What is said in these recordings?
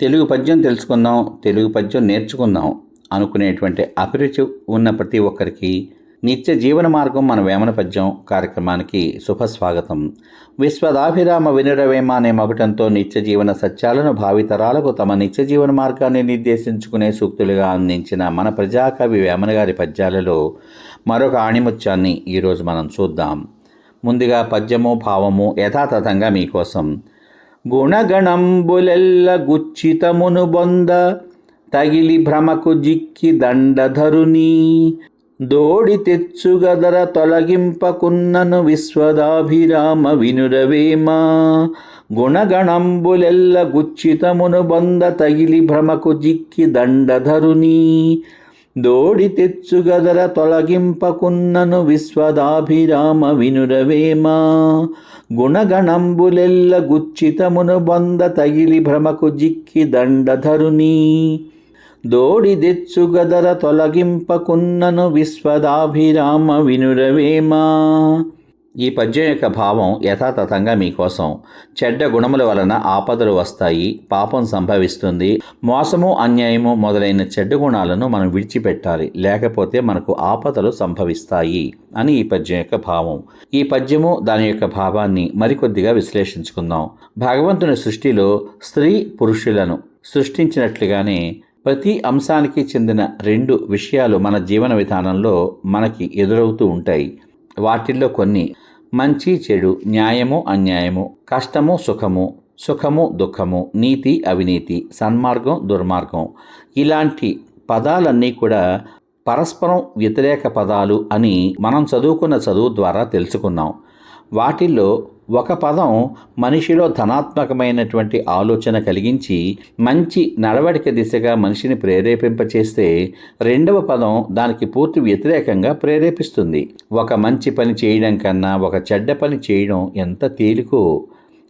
తెలుగు పద్యం తెలుసుకుందాం తెలుగు పద్యం నేర్చుకుందాం అనుకునేటువంటి అభిరుచి ఉన్న ప్రతి ఒక్కరికి నిత్య జీవన మార్గం మన వేమన పద్యం కార్యక్రమానికి శుభస్వాగతం. విశ్వదాభిరామ వినురవేమ అనే మగుటంతో నిత్య జీవన సత్యాలను భావితరాలకు తమ నిత్య జీవన మార్గాన్ని నిర్దేశించుకునే సూక్తులుగా అందించిన మన ప్రజాకవి వేమన గారి పద్యాలలో మరొక ఆణిముత్యాన్ని ఈరోజు మనం చూద్దాం. ముందుగా పద్యము భావము యథాతథంగా మీకోసం గుణగణంబులెల్ల గుచ్చితమును బొంద తగిలి భ్రమకు జిక్కి దండధరుని దోడి తెచ్చుగదర తొలగింపకున్నను విశ్వదాభిరామ వినురవేమ గుణగణంబులెల్ల గుచ్చితమును బొంద తగిలి భ్రమకు జిక్కి దండధరుని దోడి తెచ్చుగదర తొలగింపకున్నను విశ్వదాభిరామ వినురవేమా. గుణగణంబులెల్ల గుచ్చితమును బొంద తగిలి భ్రమకు జిక్కి దండధరుని దోడి తెచ్చుగదర తొలగింపకున్నను విశ్వదాభిరామ వినురవేమా. ఈ పద్యం యొక్క భావం యథాతథంగా మీకోసం చెడ్డ గుణముల వలన ఆపదలు వస్తాయి పాపం సంభవిస్తుంది. మోసము అన్యాయము మొదలైన చెడ్డ గుణాలను మనం విడిచిపెట్టాలి. లేకపోతే మనకు ఆపదలు సంభవిస్తాయి అని ఈ పద్యం యొక్క భావం. ఈ పద్యము దాని యొక్క భావాన్ని మరికొద్దిగా విశ్లేషించుకుందాం. భగవంతుని సృష్టిలో స్త్రీ పురుషులను సృష్టించినట్లుగానే ప్రతి అంశానికి చెందిన రెండు విషయాలు మన జీవన విధానంలో మనకి ఎదురవుతూ ఉంటాయి. వాటిల్లో కొన్ని మంచి చెడు న్యాయము అన్యాయము కష్టము సుఖము సుఖము దుఃఖము నీతి అవినీతి సన్మార్గం దుర్మార్గం. ఇలాంటి పదాలన్నీ కూడా పరస్పరం వ్యతిరేక పదాలు అని మనం చదువుకున్న చదువు ద్వారా తెలుసుకున్నాం. వాటిల్లో ఒక పదం మనిషిలో ధనాత్మకమైనటువంటి ఆలోచన కలిగించి మంచి నడవడిక దిశగా మనిషిని ప్రేరేపింపచేస్తే రెండవ పదం దానికి పూర్తి వ్యతిరేకంగా ప్రేరేపిస్తుంది. ఒక మంచి పని చేయడం కన్నా ఒక చెడ్డ పని చేయడం ఎంత తేలికో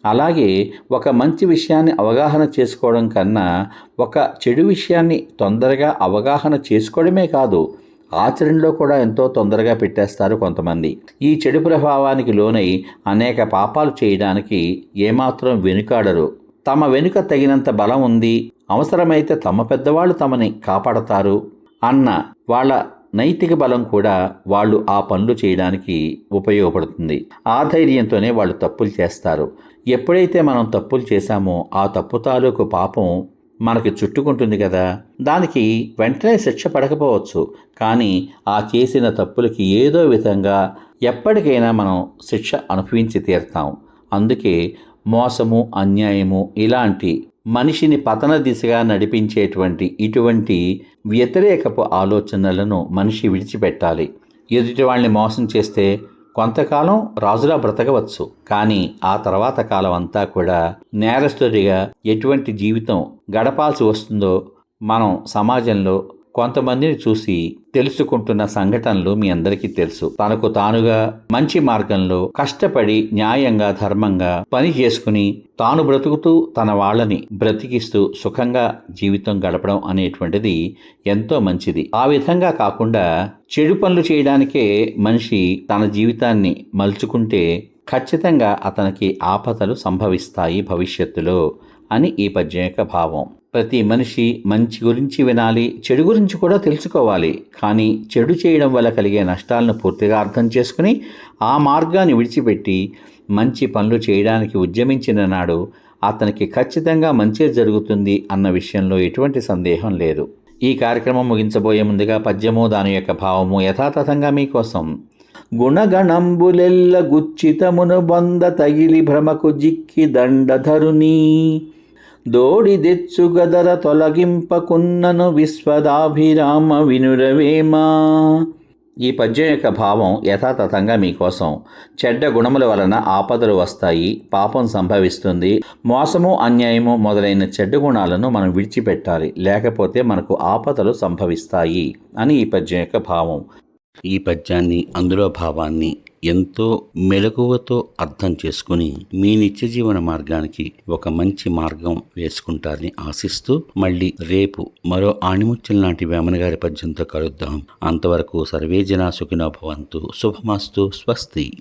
అలాగే ఒక మంచి విషయాన్ని అవగాహన చేసుకోవడం కన్నా ఒక చెడు విషయాన్ని తొందరగా అవగాహన చేసుకోవడమే కాదు. ఆచరణలో కూడా ఎంతో తొందరగా పెట్టేస్తారు కొంతమంది. ఈ చెడు ప్రభావానికి లోనై అనేక పాపాలు చేయడానికి ఏమాత్రం వెనుకాడరు. తమ వెనుక తగినంత బలం ఉంది. అవసరమైతే తమ పెద్దవాళ్ళు తమని కాపాడతారు. అన్న వాళ్ళ నైతిక బలం కూడా వాళ్ళు ఆ పనులు చేయడానికి ఉపయోగపడుతుంది. ఆ ధైర్యంతోనే వాళ్ళు తప్పులు చేస్తారు. ఎప్పుడైతే మనం తప్పులు చేశామో ఆ తప్పు తాలూకు పాపం మనకి చుట్టుకుంటుంది కదా దానికి వెంటనే శిక్ష పడకపోవచ్చు. కానీ ఆ చేసిన తప్పులకి ఏదో విధంగా ఎప్పటికైనా మనం శిక్ష అనుభవించి తీరుతాం. అందుకే మోసము అన్యాయము ఇలాంటి మనిషిని పతన దిశగా నడిపించేటువంటి ఇటువంటి వ్యతిరేకపు ఆలోచనలను మనిషి విడిచిపెట్టాలి. ఎదుటి వాళ్ళని మోసం చేస్తే కొంతకాలం రాజులా బ్రతకవచ్చు. కానీ ఆ తర్వాత కాలం అంతా కూడా నేరస్తుడిగా ఎటువంటి జీవితం గడపాల్సి వస్తుందో మనం సమాజంలో కొంతమందిని చూసి తెలుసుకుంటున్న సంఘటనలు మీ అందరికీ తెలుసు. తనకు తానుగా మంచి మార్గంలో కష్టపడి న్యాయంగా ధర్మంగా పని చేసుకుని తాను బ్రతుకుతూ తన వాళ్ళని బ్రతికిస్తూ సుఖంగా జీవితం గడపడం అనేటువంటిది ఎంతో మంచిది. ఆ విధంగా కాకుండా చెడు పనులు చేయడానికే మనిషి తన జీవితాన్ని మలుచుకుంటే ఖచ్చితంగా అతనికి ఆపదలు సంభవిస్తాయి భవిష్యత్తులో. అని ఈ పద్యం యొక్క భావం. ప్రతి మనిషి మంచి గురించి వినాలి చెడు గురించి కూడా తెలుసుకోవాలి. కానీ చెడు చేయడం వల్ల కలిగే నష్టాలను పూర్తిగా అర్థం చేసుకుని ఆ మార్గాన్ని విడిచిపెట్టి మంచి పనులు చేయడానికి ఉద్యమించిన నాడు అతనికి ఖచ్చితంగా మంచి జరుగుతుంది అన్న విషయంలో ఎటువంటి సందేహం లేదు. ఈ కార్యక్రమం ముగించబోయే ముందుగా పద్యము దాని యొక్క భావము యథాతథంగా మీకోసం. గుణగణంబులెల్ల గుచ్చితమును బొంద తగిలి భ్రమకు జిక్కి దండధరుని. దోడి దెచ్చుగదర తొలగింపకున్నను విశ్వదాభిరామ వినురవేమ. ఈ పద్యం యొక్క భావం యథాతథంగా మీకోసం చెడ్డ గుణముల వలన ఆపదలు వస్తాయి పాపం సంభవిస్తుంది మోసము అన్యాయము మొదలైన చెడ్డ గుణాలను మనం విడిచిపెట్టాలి లేకపోతే మనకు ఆపదలు సంభవిస్తాయి అని ఈ పద్యం యొక్క భావం. ఈ పద్యాన్ని అందులో భావాన్ని ఎంతో మెలకువతో అర్థం చేసుకుని మీ నిత్య జీవన మార్గానికి ఒక మంచి మార్గం వేసుకుంటారని ఆశిస్తూ మళ్ళీ రేపు మరో ఆణిముత్యం లాంటి వేమన గారి పద్యంతో కలుద్దాం. అంతవరకు సర్వే జనా సుఖినో శుభమస్తు. స్వస్తి.